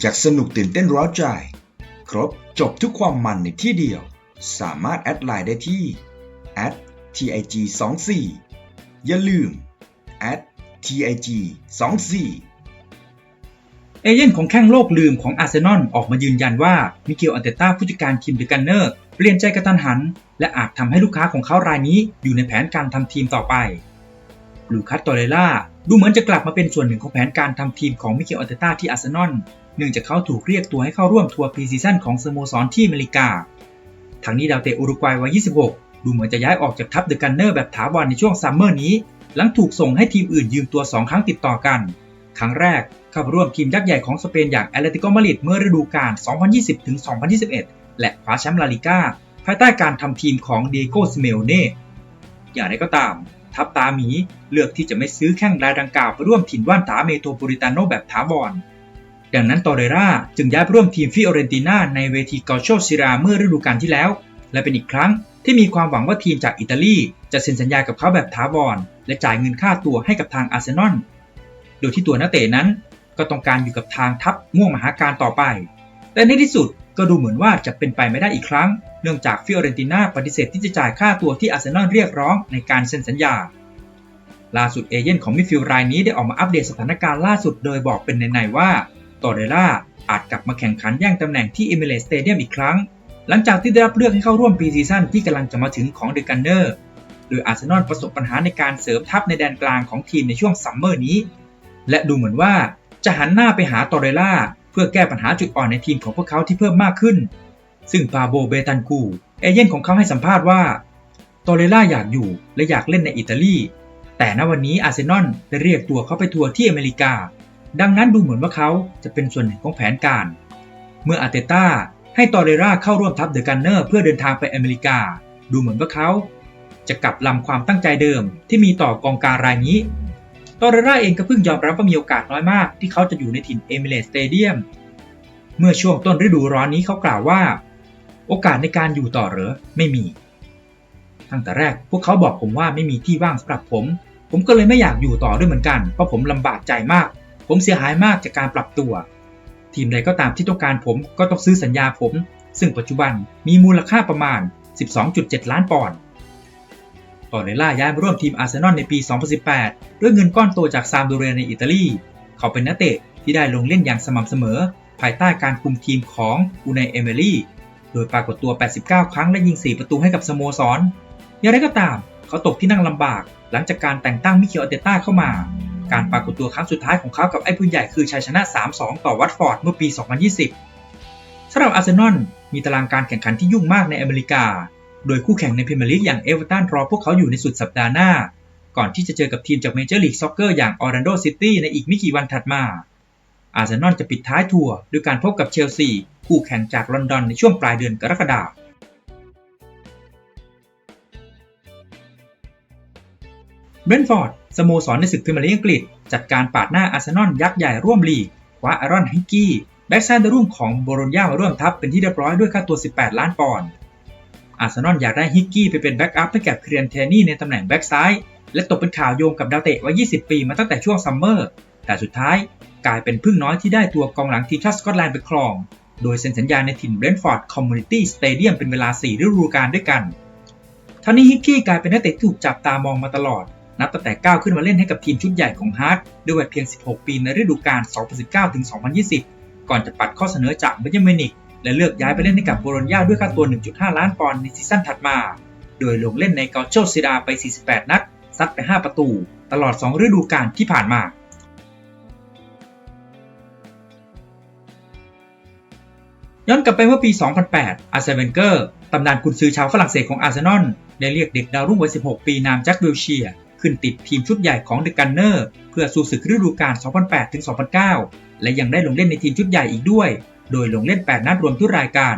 อยากสนุกตื่นเต้นร้าวใจ ครบจบทุกความมันในที่เดียว สามารถแอดไลน์ได้ที่ @tig 2 4 อย่าลืม @tig 2 4 เอเย่นของแข้งโลกลืมของอาร์เซนอลออกมายืนยันว่า มิเกลอันเตต้าผู้จัดการทีมเดอกันเนอร์เปลี่ยนใจกระทันหัน และอาจทำให้ลูกค้าของเขารายนี้อยู่ในแผนการทำทีมต่อไป ลูคัสตอเรล่าดูเหมือนจะกลับมาเป็นส่วนหนึ่งของแผนการทำทีมของมิเกลอันเตต้าที่อาร์เซนอล เนื่องจากเขาถูกเรียกตัวให้เข้าร่วมทัวร์พรีซีซั่นของสโมสรที่อเมริกาทั้งนี้ดาวเตะอุรุกวัยวัย 26 ดูเหมือนจะย้ายออกจากทัพเดอะกันเนอร์แบบถาวรในช่วงซัมเมอร์นี้ หลังถูกส่งให้ทีมอื่นยืมตัว 2 ครั้งติดต่อกัน ครั้งแรกเข้าร่วมทีมยักษ์ใหญ่ของสเปนอย่างแอตเลติโกมาดริดเมื่อฤดูกาล 2020-2021 และคว้าแชมป์ลาลิก้าภายใต้การทำทีมของเดโกสเมลเน่ อย่างไรก็ตาม ทัพตาหมีเลือกที่จะไม่ซื้อแข้งรายดังกล่าวไปร่วมถิ่นว่านตาเมโทรโพลิตาโนแบบถาวร ดังนั้นตอเรราจึงย้ายร่วมทีมฟิโอเรนติน่าในเวทีกอโชซิราเมื่อฤดูกาลที่แล้ว และเป็นอีกครั้งที่มีความหวังว่าทีมจากอิตาลีจะเซ็นสัญญากับเขาแบบถาวรและจ่ายเงินค่าตัวให้กับทางอาร์เซนอล โดยที่ตัวนักเตะนั้น ก็ต้องการอยู่กับทางทัพม่วงมหาการต่อไป แต่ในที่สุดก็ดูเหมือนว่าจะเป็นไปไม่ได้อีกครั้ง เนื่องจากฟิโอเรนติน่าปฏิเสธที่จะจ่ายค่าตัวที่อาร์เซนอลเรียกร้องในการเซ็นสัญญา ล่าสุดเอเย่นของมิดฟิลด์รายนี้ได้ออกมาอัปเดตสถานการณ์ล่าสุดโดยบอกเป็นในๆว่า ตอเรล่าอาจกลับมาแข่งขันแย่งตำแหน่งที่เอมิเรสเตเดียมอีกครั้ง หลังจากที่ได้รับเลือกให้เข้าร่วมปีซีซั่นที่กำลังจะมาถึงของเดอะกันเนอร์โดยอาร์เซนอลประสบปัญหาในการเสริมทัพในแดนกลางของทีมในช่วงซัมเมอร์นี้ และดูเหมือนว่าจะหันหน้าไปหาตอเรล่าเพื่อแก้ปัญหาจุดอ่อนในทีมของพวกเขาที่เพิ่มมากขึ้น ซึ่งปาโบเบตันกูเอเย่นของเขาให้สัมภาษณ์ว่าตอเรล่าอยากอยู่และอยากเล่นในอิตาลี แต่ณวันนี้อาร์เซนอลได้เรียกตัวเขาไปทัวร์ที่อเมริกา ดังนั้นดูเหมือนว่าเขาจะเป็นส่วนหนึ่งของแผนการ เมื่ออาเตต้าให้ตอเรราเข้าร่วมทัพเดอะกันเนอร์เพื่อเดินทางไปอเมริกา ดูเหมือนว่าเขาจะกลับลำความตั้งใจเดิมที่มีต่อกองการรายนี้ ตอเรราเองก็เพิ่งยอมรับว่ามีโอกาสน้อยมาก ที่เขาจะอยู่ในถิ่นเอมิเรตสเตเดียม เมื่อช่วงต้นฤดูร้อนนี้เขากล่าวว่า โอกาสในการอยู่ต่อหรอไม่มี ตั้งแต่แรกพวกเขาบอกผมว่าไม่มีที่ว่างสำหรับผม ผมก็เลยไม่อยากอยู่ต่อด้วยเหมือนกัน เพราะผมลำบากใจมาก ผมเสียหายมากจากการปรับตัว ทีมใดก็ตามที่ต้องการผมก็ต้องซื้อสัญญาผม ซึ่งปัจจุบันมีมูลค่าประมาณ 12.7 ล้านปอนด์ตอเรล่าย้ายมาร่วมทีมอาร์เซนอลในปี 2018 ด้วยเงินก้อนโตจากซามโดเรียในอิตาลี เขาเป็นนักเตะที่ได้ลงเล่นอย่างสม่ำเสมอ ภายใต้การคุมทีมของอูนายเอเมรี่ โดยปรากฏตัว 89 ครั้งและยิง 4 ประตูให้กับสโมสร อย่างไรก็ตาม เขาตกที่นั่งลำบาก หลังจากการแต่งตั้งมิเคลอัลเตต้าเข้ามา การปรากฏตัวครั้งสุดท้ายของเขากับไอ้ปืนใหญ่คือชัยชนะ 3-2 ต่อวัตฟอร์ดเมื่อปี 2020สำหรับอาร์เซนอลมีตารางการแข่งขันที่ยุ่งมากในอเมริกา โดยคู่แข่งในพรีเมียร์ลีกอย่างเอเวอร์ตันรอพวกเขาอยู่ในสุดสัปดาห์หน้า ก่อนที่จะเจอกับทีมจากเมเจอร์ลีกซ็อกเกอร์อย่างออร์แลนโดซิตี้ในอีกไม่กี่วันถัดมา อาร์เซนอลจะปิดท้ายทัวร์ด้วยการพบกับเชลซีคู่แข่งจากลอนดอนในช่วงปลายเดือนกรกฎาคมเบรนฟอร์ด สโมสรในศึกพรีเมียร์ลีกอังกฤษ จัดการปาดหน้าอาร์เซนอลยักษ์ใหญ่ร่วมลีกคว้าอารอนฮิกกี้แบ็กซ้ายดาวรุ่งของโบโลญญามาร่วมทัพเป็นที่เรียบร้อยด้วยค่าตัว 18 ล้านปอนด์อาร์เซนอลอยากได้ฮิกกี้ไปเป็นแบ็กอัพให้กับเครียนเทนี่ในตำแหน่งแบ็กซ้ายและตกเป็นข่าวโยงกับดาวเตะวัย 20 ปีมาตั้งแต่ช่วงซัมเมอร์ แต่สุดท้ายกลายเป็นพึ่งน้อยที่ได้ตัวกองหลังทีมชาติสกอตแลนด์ไปครอง โดยเซ็นสัญญาในถิ่นเบรนท์ฟอร์ดคอมมูนิตี้สเตเดียมเป็นเวลา 4 ฤดูกาลด้วยกันทั้งนี้ฮิกกี้กลายเป็นนักเตะที่ถูกจับตามองมาตลอด นับตั้งแต่ก้าวขึ้นมาเล่นให้กับทีมชุดใหญ่ของฮาร์ดด้วยวัยเพียง 16 ปีในฤดูกาล 2019-2020 ก่อนจะปัดข้อเสนอจากเบนจามินิกและเลือกย้ายไปเล่นให้กับโบโลญญาด้วยค่าตัว 1.5 ล้านปอนด์ในซีซั่นถัดมา โดยลงเล่นในเกาโชซิดาไป 48 นัด ซัดไป 5 ประตู ตลอด 2 ฤดูกาลที่ผ่านมาย้อนกลับไปเมื่อปี 2008 อาร์เซนเวนเกอร์ ตำนานกุนซือชาวฝรั่งเศสของอาร์เซนอล ได้เรียกเด็กดาวรุ่งวัย 16 ปีนามแจ็ควิลเชีย ขึ้นติดทีมชุดใหญ่ของเดอะกันเนอร์เพื่อสู้ศึกฤดูกาล 2008-2009 และยังได้ลงเล่นในทีมชุดใหญ่อีกด้วย โดยลงเล่น 8 นัดรวมทุกรายการ